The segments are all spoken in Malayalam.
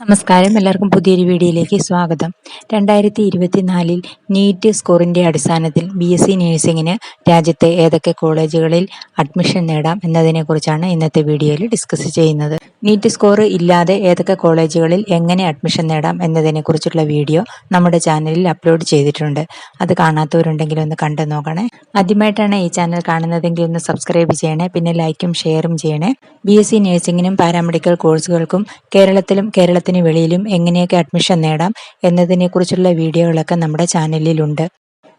നമസ്കാരം. എല്ലാവർക്കും പുതിയൊരു വീഡിയോയിലേക്ക് സ്വാഗതം. രണ്ടായിരത്തി ഇരുപത്തിനാലിൽ നീറ്റ് സ്കോറിന്റെ അടിസ്ഥാനത്തിൽ ബി എസ് സി നേഴ്സിങ്ങിന് രാജ്യത്തെ ഏതൊക്കെ കോളേജുകളിൽ അഡ്മിഷൻ നേടാം എന്നതിനെക്കുറിച്ചാണ് ഇന്നത്തെ വീഡിയോയിൽ ഡിസ്കസ് ചെയ്യുന്നത്. നീറ്റ് സ്കോർ ഇല്ലാതെ ഏതൊക്കെ കോളേജുകളിൽ എങ്ങനെ അഡ്മിഷൻ നേടാം എന്നതിനെക്കുറിച്ചുള്ള വീഡിയോ നമ്മുടെ ചാനലിൽ അപ്ലോഡ് ചെയ്തിട്ടുണ്ട്. അത് കാണാത്തവരുണ്ടെങ്കിൽ ഒന്ന് കണ്ടു നോക്കണേ. ആദ്യമായിട്ടാണ് ഈ ചാനൽ കാണുന്നതെങ്കിൽ ഒന്ന് സബ്സ്ക്രൈബ് ചെയ്യണേ. പിന്നെ ലൈക്കും ഷെയറും ചെയ്യണേ. ബി എസ് സി നേഴ്സിങ്ങിനും പാരാമെഡിക്കൽ കോഴ്സുകൾക്കും കേരളത്തിലും കേരളത്തിന് വെളിയിലും എങ്ങനെയൊക്കെ അഡ്മിഷൻ നേടാം എന്നതിനെക്കുറിച്ചുള്ള വീഡിയോകളൊക്കെ നമ്മുടെ ചാനലിലുണ്ട്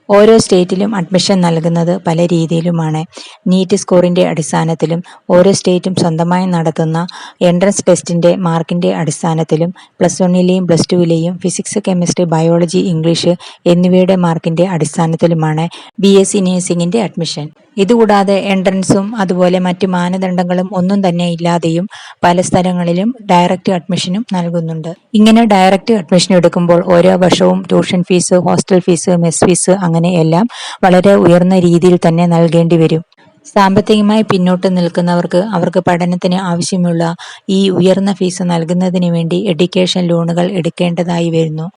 ഓരോ സ്റ്റേറ്റിലും അഡ്മിഷൻ നൽകുന്നത് പല രീതിയിലുമാണ്. നീറ്റ് സ്കോറിന്റെ അടിസ്ഥാനത്തിലും ഓരോ സ്റ്റേറ്റും സ്വന്തമായി നടത്തുന്ന എൻട്രൻസ് ടെസ്റ്റിന്റെ മാർക്കിന്റെ അടിസ്ഥാനത്തിലും പ്ലസ് വണ്ണിലെയും പ്ലസ് ടുവിലെയും ഫിസിക്സ് കെമിസ്ട്രി ബയോളജി ഇംഗ്ലീഷ് എന്നിവയുടെ മാർക്കിന്റെ അടിസ്ഥാനത്തിലുമാണ് ബി എസ് സി നേഴ്സിംഗിന്റെ അഡ്മിഷൻ ഇതുകൂടാതെ എൻട്രൻസും അതുപോലെ മറ്റ് മാനദണ്ഡങ്ങളും ഒന്നും തന്നെ ഇല്ലാതെയും പല സ്ഥലങ്ങളിലും ഡയറക്റ്റ് അഡ്മിഷനും നൽകുന്നുണ്ട്. ഇങ്ങനെ ഡയറക്റ്റ് അഡ്മിഷൻ എടുക്കുമ്പോൾ ഓരോ വർഷവും tuition fees hostel fees mess fees അങ്ങനെ എല്ലാം വളരെ ഉയർന്ന രീതിയിൽ തന്നെ നൽകേണ്ടി വരും. സാമ്പത്തികമായി പിന്നോട്ട് നിൽക്കുന്നവർക്ക് അവർക്ക് പഠനത്തിന് ആവശ്യമുള്ള ഈ ഉയർന്ന ഫീസ് നൽകുന്നതിന് വേണ്ടി എഡ്യൂക്കേഷൻ ലോണുകൾ എടുക്കേണ്ടതായി വരുന്നു.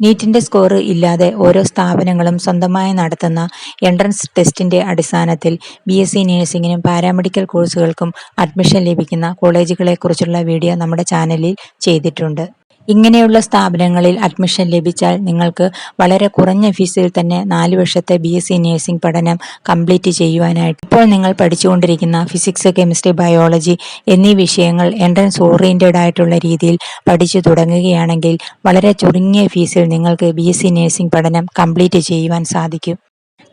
നീറ്റിന്റെ സ്കോർ ഇല്ലാതെ ഓരോ സ്ഥാപനങ്ങളും സ്വന്തമായി നടത്തുന്ന എൻട്രൻസ് ടെസ്റ്റിന്റെ അടിസ്ഥാനത്തിൽ ബി എസ് സി നഴ്സിംഗിനും പാരാമെഡിക്കൽ കോഴ്സുകൾക്കും അഡ്മിഷൻ ലഭിക്കുന്ന കോളേജുകളെക്കുറിച്ചുള്ള വീഡിയോ നമ്മുടെ ചാനലിൽ ചെയ്തിട്ടുണ്ട്. ഇങ്ങനെയുള്ള സ്ഥാപനങ്ങളിൽ അഡ്മിഷൻ ലഭിച്ചാൽ നിങ്ങൾക്ക് വളരെ കുറഞ്ഞ ഫീസിൽ തന്നെ നാല് വർഷത്തെ ബി എസ് സി നഴ്സിംഗ് പഠനം കംപ്ലീറ്റ് ചെയ്യുവാനായിട്ട്. ഇപ്പോൾ നിങ്ങൾ പഠിച്ചുകൊണ്ടിരിക്കുന്ന ഫിസിക്സ് കെമിസ്ട്രി ബയോളജി എന്നീ വിഷയങ്ങൾ എൻട്രൻസ് ഓറിയന്റഡ് ആയിട്ടുള്ള രീതിയിൽ പഠിച്ചു തുടങ്ങുകയാണെങ്കിൽ വളരെ ചുരുങ്ങിയ ഫീസിൽ നിങ്ങൾക്ക് ബി എസ് സി നഴ്സിംഗ് പഠനം കംപ്ലീറ്റ് ചെയ്യുവാൻ സാധിക്കും.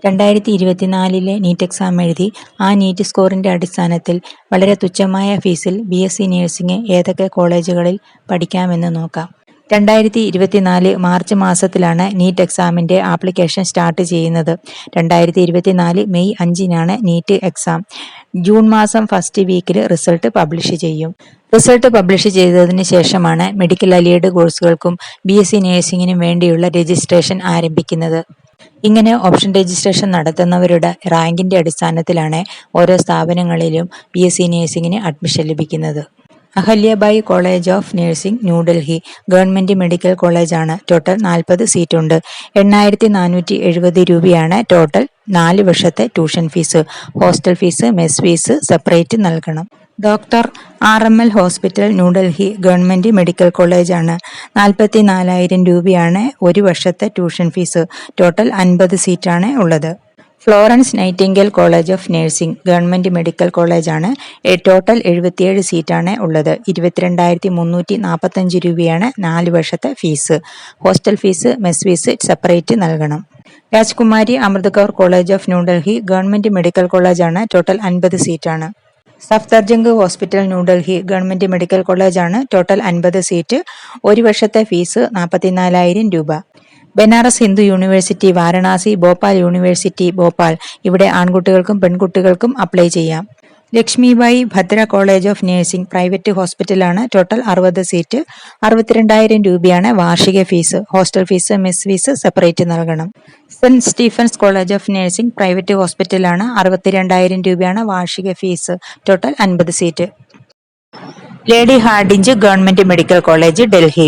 രണ്ടായിരത്തി ഇരുപത്തിനാലിലെ നീറ്റ് എക്സാം എഴുതി ആ നീറ്റ് സ്കോറിന്റെ അടിസ്ഥാനത്തിൽ വളരെ തുച്ഛമായ ഫീസിൽ ബി എസ് സി നഴ്സിംഗ് ഏതൊക്കെ കോളേജുകളിൽ പഠിക്കാമെന്ന് നോക്കാം. രണ്ടായിരത്തി ഇരുപത്തിനാല് മാർച്ച് മാസത്തിലാണ് നീറ്റ് എക്സാമിന്റെ ആപ്ലിക്കേഷൻ സ്റ്റാർട്ട് ചെയ്യുന്നത്. രണ്ടായിരത്തി ഇരുപത്തിനാല് മെയ് അഞ്ചിനാണ് നീറ്റ് എക്സാം. ജൂൺ മാസം ഫസ്റ്റ് വീക്കിൽ റിസൾട്ട് പബ്ലിഷ് ചെയ്യും. റിസൾട്ട് പബ്ലിഷ് ചെയ്തതിന് ശേഷമാണ് മെഡിക്കൽ അലിയഡ് കോഴ്സുകൾക്കും ബി എസ് സി നഴ്സിംഗിനും വേണ്ടിയുള്ള രജിസ്ട്രേഷൻ ആരംഭിക്കുന്നത്. ഇങ്ങനെ ഓപ്ഷൻ രജിസ്ട്രേഷൻ നടത്തുന്നവരുടെ റാങ്കിന്റെ അടിസ്ഥാനത്തിലാണ് ഓരോ സ്ഥാപനങ്ങളിലും ബി എസ് സി നഴ്സിംഗിന് അഡ്മിഷൻ ലഭിക്കുന്നത്. Ahalyabai college of nursing New Delhi government medical കോളേജാണ് ടോട്ടൽ നാൽപ്പത് സീറ്റുണ്ട്. എണ്ണായിരത്തി നാനൂറ്റി എഴുപത് രൂപയാണ് ടോട്ടൽ നാല് വർഷത്തെ tuition fees hostel fees mess fees separate നൽകണം. Doctor R M L hospital New Delhi government medical കോളേജാണ്. നാൽപ്പത്തി നാലായിരം രൂപയാണ് ഒരു വർഷത്തെ ട്യൂഷൻ ഫീസ്. ടോട്ടൽ അൻപത് സീറ്റാണ് ഉള്ളത്. Florence Nightingale college of nursing government medical കോളേജാണ്. ടോട്ടൽ എഴുപത്തിയേഴ് സീറ്റാണ് ഉള്ളത്. ഇരുപത്തിരണ്ടായിരത്തി മുന്നൂറ്റി നാൽപ്പത്തഞ്ച് രൂപയാണ് നാല് വർഷത്തെ fees. Hostel fees mess fees separate നൽകണം. Rajkumari Amrit Kaur college of New Delhi government medical കോളേജാണ്. ടോട്ടൽ അൻപത് സീറ്റാണ്. Safdarjung hospital New Delhi government medical കോളേജാണ്. ടോട്ടൽ അൻപത് സീറ്റ്. ഒരു വർഷത്തെ ഫീസ് നാൽപ്പത്തിനാലായിരം രൂപ. Banaras Hindu university Varanasi Bhopal university Bhopal. ഇവിടെ ആൺകുട്ടികൾക്കും പെൺകുട്ടികൾക്കും അപ്ലൈ ചെയ്യാം. Lakshmibai Bhadra college of nursing private ഹോസ്പിറ്റലാണ് ടോട്ടൽ അറുപത് സീറ്റ്. അറുപത്തിരണ്ടായിരം രൂപയാണ് വാർഷിക fees. Hostel fees mess fees separate നൽകണം. Saint Stephen's college of nursing private ഹോസ്പിറ്റലാണ് അറുപത്തിരണ്ടായിരം രൂപയാണ് വാർഷിക ഫീസ്. ടോട്ടൽ അൻപത് seat. Lady Hardinge government medical college Delhi.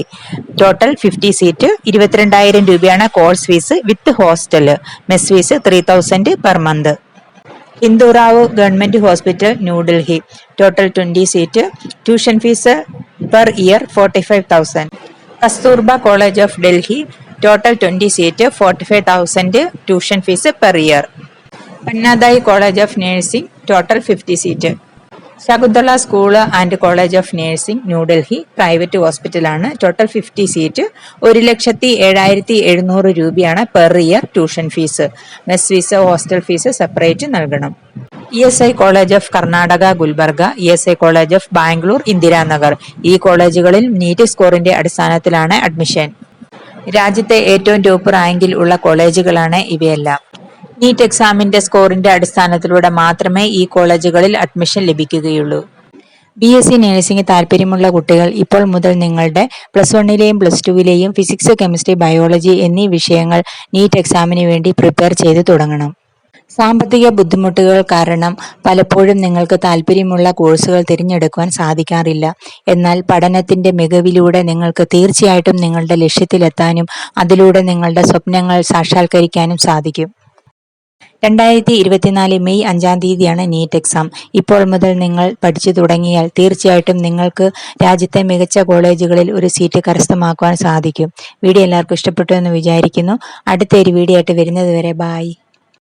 Total fifty seat. ഇരുപത്തിരണ്ടായിരം രൂപയാണ് course fees with hostel mess fees three thousand per month. Hindu Rao government hospital New Delhi total twenty seat tuition fees per year forty five thousand Kasturba college of Delhi total twenty seat forty five thousand tuition fees per year Panna Dhai college of nursing total fifty seat Shakuntala school and college of nursing New Delhi private ഹോസ്പിറ്റലാണ്. Total fifty seat. ഒരു ലക്ഷത്തി ഏഴായിരത്തി എഴുന്നൂറ് രൂപയാണ് per year tuition fees. Mess fees hostel fees separate നൽകണം. E S I college of Karnataka Gulbarga E S I college of Bangalore Indiranagar. ഈ കോളേജുകളിൽ നീറ്റ് സ്കോറിന്റെ അടിസ്ഥാനത്തിലാണ് അഡ്മിഷൻ. രാജ്യത്തെ ഏറ്റവും ടോപ്പ് റാങ്കിൽ ഉള്ള കോളേജുകളാണ് ഇവയെല്ലാം. നീറ്റ് എക്സാമിന്റെ സ്കോറിന്റെ അടിസ്ഥാനത്തിലൂടെ മാത്രമേ ഈ കോളേജുകളിൽ അഡ്മിഷൻ ലഭിക്കുകയുള്ളൂ. ബി എസ് സി നഴ്സിംഗ് താല്പര്യമുള്ള കുട്ടികൾ ഇപ്പോൾ മുതൽ നിങ്ങളുടെ പ്ലസ് വണ്ണിലെയും പ്ലസ് ടുവിലെയും ഫിസിക്സ് കെമിസ്ട്രി ബയോളജി എന്നീ വിഷയങ്ങൾ നീറ്റ് എക്സാമിന് വേണ്ടി പ്രിപ്പയർ ചെയ്ത് തുടങ്ങണം. സാമ്പത്തിക ബുദ്ധിമുട്ടുകൾ കാരണം പലപ്പോഴും നിങ്ങൾക്ക് താല്പര്യമുള്ള കോഴ്സുകൾ തിരഞ്ഞെടുക്കുവാൻ സാധിക്കാറില്ല. എന്നാൽ പഠനത്തിന്റെ മികവിലൂടെ നിങ്ങൾക്ക് തീർച്ചയായിട്ടും നിങ്ങളുടെ ലക്ഷ്യത്തിലെത്താനും അതിലൂടെ നിങ്ങളുടെ സ്വപ്നങ്ങൾ സാക്ഷാത്കരിക്കാനും സാധിക്കും. രണ്ടായിരത്തി ഇരുപത്തിനാല് മെയ് അഞ്ചാം തീയതിയാണ് നീറ്റ് എക്സാം. ഇപ്പോൾ മുതൽ നിങ്ങൾ പഠിച്ചു തുടങ്ങിയാൽ തീർച്ചയായിട്ടും നിങ്ങൾക്ക് രാജ്യത്തെ മികച്ച കോളേജുകളിൽ ഒരു സീറ്റ് കരസ്ഥമാക്കുവാൻ സാധിക്കും. വീഡിയോ എല്ലാവർക്കും ഇഷ്ടപ്പെട്ടു എന്ന് വിചാരിക്കുന്നു. അടുത്തൊരു വീഡിയോ ആയിട്ട് വരുന്നത് വരെ ബായ്